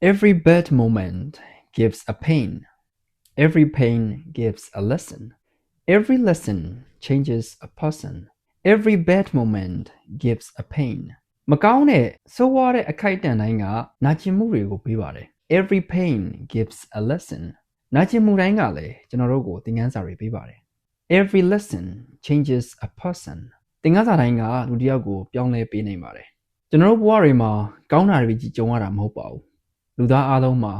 Every bad moment gives a pain. Every pain gives a lesson. Every lesson changes a person. Every bad moment gives a pain. မကောင်းတဲ့ဆိုးဝါးတဲ့အခိုက်အတန့်တိုင်းကနာကျင်မှုတွေကိုပေးပါတယ်။ Every pain gives a lesson. နာကျင်မှုတိုင်းကလည်းကျွန်တော်တို့ကိုသင်ခန်းစာတွေပေးပါတယ်။ Every lesson changes a person. သင်ခန်းစာတိုင်းကလူတစ်ယောက်ကိုပြောင်းလဲပေးနိုင်ပါတယ်။ကျွန်တော်တို့ဘဝတွေမှာကောင်းတာတွေကြီးကြုံရတာမဟုတ်ပါဘူး။ လူသားအားလုံးမှာ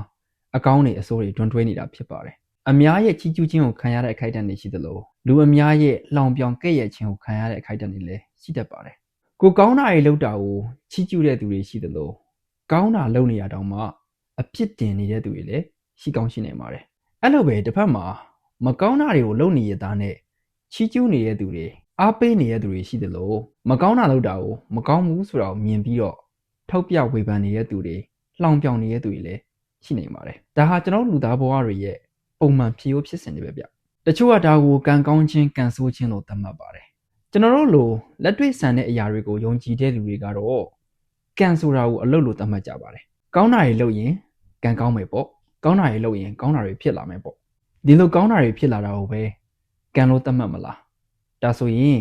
အကောင်းတွေအဆိုးတွေတွန်းတွဲနေတာဖြစ်ပါတယ်။အများရဲ့ချီးကျူးခြင်းကိုခံရတဲ့အခိုက်အတန့်တွေရှိသလိုလူအများရဲ့လောင်ပြောင်ကဲ့ရဲ့ခြင်းကိုခံရတဲ့အခိုက်အတန့်တွေလည်းရှိတတ်ပါတယ်။ကိုကောင်းတာတွေလုပ်တာကိုချီးကျူးတဲ့သူတွေရှိသလိုကောင်းတာလုပ်နေရတောင်မှအပြစ်တင်နေတဲ့သူတွေလည်းရှိကောင်းရှိနိုင်ပါတယ်။အဲ့လိုပဲတစ်ဖက်မှာမကောင်းတာတွေကိုလုပ်နေရတာနဲ့ချီးကျူးနေတဲ့သူတွေအားပေးနေတဲ့သူတွေရှိသလိုမကောင်းတာလုပ်တာကိုမကောင်းဘူးဆိုတာကိုမြင်ပြီးတော့ထောက်ပြဝေဖန်နေတဲ့သူတွေ လှောင်ပြောင်နေတဲ့သူတွေလည်းရှိနေပါတယ်။ဒါဟာကျွန်တော်တို့လူသားဘဝတွေရဲ့ပုံမှန်ဖြစ်ရိုးဖြစ်စဉ်တွေပဲဗျ။တချို့ကဒါကိုကံကောင်းခြင်းကံဆိုးခြင်းလို့သတ်မှတ်ပါတယ်။ကျွန်တော်တို့လိုလက်တွေ့ဆန်တဲ့အရာတွေကိုယုံကြည်တဲ့လူတွေကတော့ကံဆိုတာကိုအလုပ်လို့သတ်မှတ်ကြပါတယ်။ကောင်းတာတွေလုပ်ရင်ကံကောင်းမယ်ပေါ့။ကောင်းတာတွေလုပ်ရင်ကောင်းတာတွေဖြစ်လာမယ်ပေါ့။ဒီလိုကောင်းတာတွေဖြစ်လာတာကိုပဲကံလို့သတ်မှတ်မလား။ဒါဆိုရင်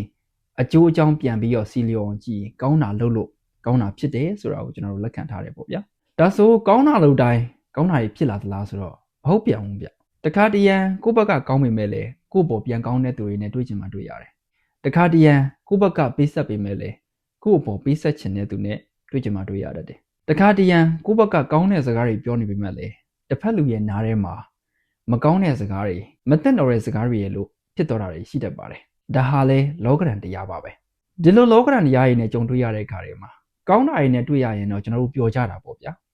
အကျိုးအကြောင်းပြန်ပြီးတော့စီလျော်အောင်ကြည့်ရင်ကောင်းတာလုပ်လို့ကောင်းတာဖြစ်တယ်ဆိုတာကိုကျွန်တော်တို့လက်ခံထားတယ်ပေါ့ဗျာ။ ဒါဆိုကောင်းတာလုပ်တိုင်းကောင်းတာတွေဖြစ်လာသလားဆိုတော့မဟုတ်ပြန်ဘူးဗျ။တခါတရံကိုယ့်ဘက်ကကောင်းပေမဲ့လေကိုယ့်ဘောပြန်ကောင်းတဲ့သူတွေနဲ့တွေ့ချင်မှတွေ့ရတယ်။တခါတရံကိုယ့်ဘက်ကပေးဆက်ပေမဲ့လေကိုယ့်ဘောပေးဆက်ချင်တဲ့သူနဲ့တွေ့ချင်မှတွေ့ရတတ်တယ်။တခါတရံကိုယ့်ဘက်ကကောင်းတဲ့စကားတွေပြောနေပေမဲ့လေတစ်ဖက်လူရဲ့နားထဲမှာမကောင်းတဲ့စကားတွေမသိတော့တဲ့စကားတွေရဲ့လို့ဖြစ်တော့တာတွေရှိတတ်ပါတယ်။ဒါဟာလေလောကရန်တရားပါပဲ။ဒီလိုလောကရန်တရားတွေနဲ့ကြုံတွေ့ရတဲ့အခါတွေမှာကောင်းတာတွေနဲ့တွေ့ရရင်တော့ကျွန်တော်တို့ပျော်ကြတာပေါ့ဗျာ။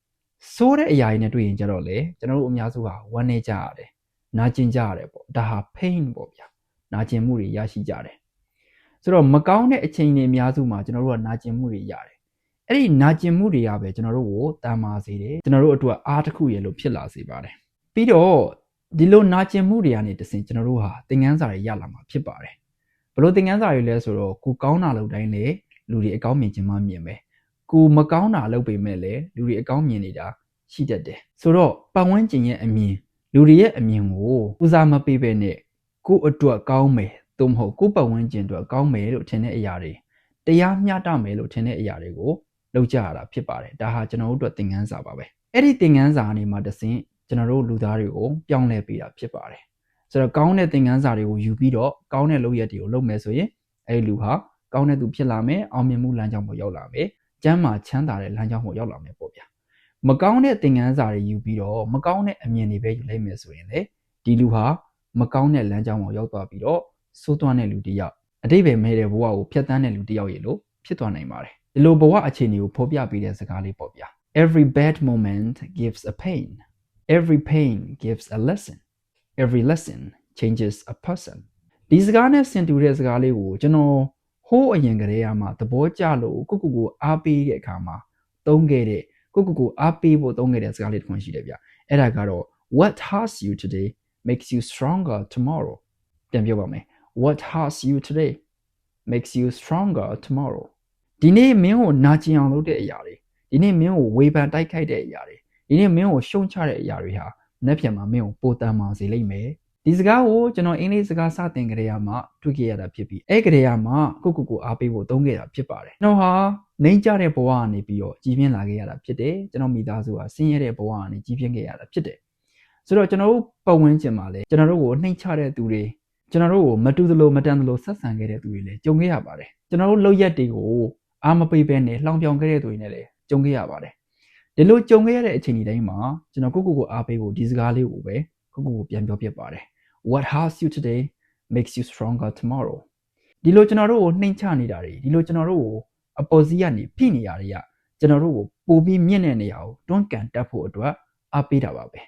ဆိုးတဲ့အရာတွေနဲ့တွေ့ရင်ကြတော့လေကျွန်တော်တို့အများစုဟာဝမ်းနေကြရတယ်။နာကျင်ကြရတယ်ပေါ့။ဒါဟာ pain ပေါ့ဗျာ။နာကျင်မှုတွေရရှိကြတယ်။ဆိုတော့မကောင်းတဲ့အချိန်တွေအများစုမှာကျွန်တော်တို့ကနာကျင်မှုတွေရတယ်။အဲ့ဒီနာကျင်မှုတွေကပဲကျွန်တော်တို့ကိုတမ်းမာစေတယ်။ကျွန်တော်တို့အတွက်အားတစ်ခုရလို့ဖြစ်လာစေပါတယ်။ပြီးတော့ဒီလိုနာကျင်မှုတွေကနေတဆင်ကျွန်တော်တို့ဟာသင်ခန်းစာတွေရလာမှာဖြစ်ပါတယ်ဘလို့သင်ခန်းစာတွေလဲဆိုတော့ကိုကောင်းတာလုပ်တိုင်းလေလူတွေအကောင်းမြင်ခြင်းမှမြင်ပဲ ကိုမကောင်းတာလုပ်ပေမဲ့လေလူတွေအကောင်းမြင်နေတာရှိတတ်တယ်ဆိုတော့ပတ်ဝန်းကျင်ရဲ့အမြင်လူတွေရဲ့အမြင်ကိုဦးစားမပေးဘဲနဲ့ကိုအတွက်ကောင်းမယ်သို့မဟုတ်ကိုပတ်ဝန်းကျင်အတွက်ကောင်းမယ်လို့ထင်တဲ့အရာတွေတရားမျှတမယ်လို့ထင်တဲ့အရာတွေကိုလုပ်ကြရတာဖြစ်ပါတယ်ဒါဟာကျွန်တော်တို့အတွက်သင်ခန်းစာပါပဲအဲ့ဒီသင်ခန်းစာအနေမှာတဆင့်ကျွန်တော်တို့လူသားတွေကိုပြောင်းလဲပေးတာဖြစ်ပါတယ်ဆိုတော့ကောင်းတဲ့သင်ခန်းစာတွေကိုယူပြီးတော့ကောင်းတဲ့လုပ်ရက်တွေကိုလုပ်မယ်ဆိုရင်အဲ့ဒီလူဟာကောင်းတဲ့သူဖြစ်လာမယ်အောင်မြင်မှုလမ်းကြောင်းပေါ်ရောက်လာမယ် ကျမ်းမာချမ်းသာတဲ့လမ်းကြောင်းပေါ်ရောက်လာမယ်ပေါ့ဗျာမကောင်းတဲ့သင်ခန်းစာတွေယူပြီးတော့မကောင်းတဲ့အမြင်တွေပဲယူလိုက်မယ်ဆိုရင်လေဒီလူဟာမကောင်းတဲ့လမ်းကြောင်းပေါ်ရောက်သွားပြီးတော့စိုးသွမ်းတဲ့လူတစ်ယောက်အတိတ်ပဲမဲ့တဲ့ဘဝကိုဖျက်ဆီးတဲ့လူတစ်ယောက်ရေလို့ဖြစ်သွားနိုင်ပါတယ်ဒီလိုဘဝအခြေအနေကိုဖော်ပြပေးတဲ့စကားလေးပေါ့ဗျာ Every bad moment gives a pain Every pain gives a lesson. Every lesson changes a person. ဒီစကားနဲ့ဆင်တူတဲ့စကားလေးကိုကျွန်တော်ဟိုး အရင်ကတည်းကမှသဘောကျလို့ကိုကိုကိုအားပေးတဲ့အခါမှာသုံးခဲ့တဲ့ကိုကိုကိုအားပေးဖို့သုံးခဲ့တဲ့စကားလေးတစ်ခုရှိတယ်ဗျ။အဲ့ဒါကတော့ what has you today makes you stronger tomorrow ပြန်ပြောပါမယ် what has you today makes you stronger tomorrow ဒီနေ့မင်းကိုနာကျင်အောင်လုပ်တဲ့အရာတွေဒီနေ့မင်းကိုဝေဖန်တိုက်ခိုက်တဲ့အရာတွေဒီနေ့မင်းကိုရှုံချတဲ့အရာတွေဟာမနေ့ပြန်မှာမင်းကိုပိုတန်မာစေလိမ့်မယ် ဒီစကားကိုကျွန်တော်အင်္ဂလိပ်စကားစတင်ကြရမှာတွေ့ခဲ့ရတာဖြစ်ပြီးအဲ့ကြရမှာကိုကိုကိုအားပေးဖို့သုံးခဲ့တာဖြစ်ပါတယ်ကျွန်တော်ဟာနှိမ့်ကြတဲ့ဘဝကနေပြီးတော့ကြီးပြင်းလာခဲ့ရတာဖြစ်တယ်ကျွန်တော်မိသားစုဟာဆင်းရဲတဲ့ဘဝကနေကြီးပြင်းခဲ့ရတာဖြစ်တယ်ဆိုတော့ကျွန်တော်တို့ပတ်ဝန်းကျင်မှာလည်းကျွန်တော်တို့ကိုနှိမ့်ချတဲ့သူတွေကျွန်တော်တို့ကိုမတူသလိုမတန်သလိုဆက်ဆံခဲ့တဲ့သူတွေလည်းကြုံခဲ့ရပါတယ်ကျွန်တော်တို့လောက်ရက်တွေကိုအားမပေးဘဲနဲ့လှောင်ပြောင်ခဲ့တဲ့သူတွေနဲ့လည်းကြုံခဲ့ရပါတယ်ဒီလိုကြုံခဲ့ရတဲ့အချိန်ဒီတိုင်းမှာကျွန်တော်ကိုကိုကိုအားပေးဖို့ဒီစကားလေးကိုပဲကိုကိုကိုပြန်ပြောပြပါတယ် What has you today makes you stronger tomorrow ဒီလိုကျွန်တော်တို့ကိုနှိမ်ချနေတာတွေဒီလိုကျွန်တော်တို့ကိုအပေါ်စီးကနေဖိနေရတွေကကျွန်တော်တို့ကိုပိုပြီးမြင့်တဲ့နေရာကိုတွန်းကန်တက်ဖို့အတွက်အားပေးတာပါပဲ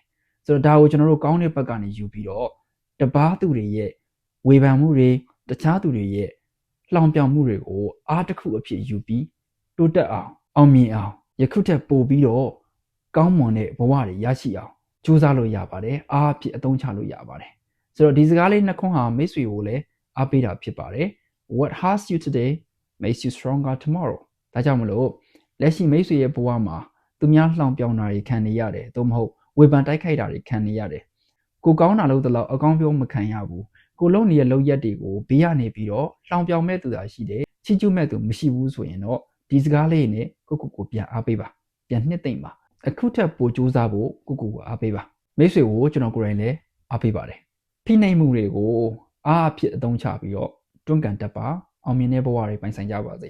ဆိုတော့ဒါကိုကျွန်တော်တို့ကောင်းတဲ့ဘက်ကနေယူပြီးတော့တပားသူတွေရဲ့ဝေဖန်မှုတွေတခြားသူတွေရဲ့လှောင်ပြောင်မှုတွေကိုအားတစ်ခုအဖြစ်ယူပြီးတိုးတက်အောင်အောင်မြင်အောင်ယခုထက်ပိုပြီးတော့ကောင်းမွန်တဲ့ဘဝတွေရရှိအောင်ကြိုးစားလို့ရပါတယ်အားအဖြစ်အသုံးချလို့ရပါတယ် ဆိုတော့ဒီစကားလေးနှစ်ခွန်းဟာမိတ်ဆွေကိုလည်းအားပေးတာဖြစ်ပါတယ် what has you today makes you stronger tomorrow ဒါကြောင့်မလို့လက်ရှိမိတ်ဆွေရဲ့ဘဝမှာသူများလှောင်ပြောင်တာတွေခံနေရတယ်သို့မဟုတ်ဝေဖန်တိုက်ခိုက်တာတွေခံနေရတယ်ကိုကောင်းတာလို့တလောက်အကောင်းပြောမခံရဘူးကိုလုံးနေတဲ့လောက်ရက်တွေကိုဘေးကနေပြီးတော့လှောင်ပြောင်မဲ့သူသာရှိတယ်ချီကျူးမဲ့သူမရှိဘူးဆိုရင်တော့ဒီစကားလေးနဲ့ကိုကိုကိုပြန်အားပေးပါပြန်နှစ်သိမ့်ပါအခုထက်ပိုကြိုးစားဖို့ကိုကိုကိုအားပေးပါမိတ်ဆွေကိုကျွန်တော်ကိုယ်တိုင်လည်းအားပေးပါတယ် ဖိနှိပ်မှုတွေကိုအားအဖြစ်အသုံးချပြီးတော့တွန်းကန်တတ်ပါအောင်မြင်တဲ့ဘဝတွေပိုင်ဆိုင်ကြပါစေ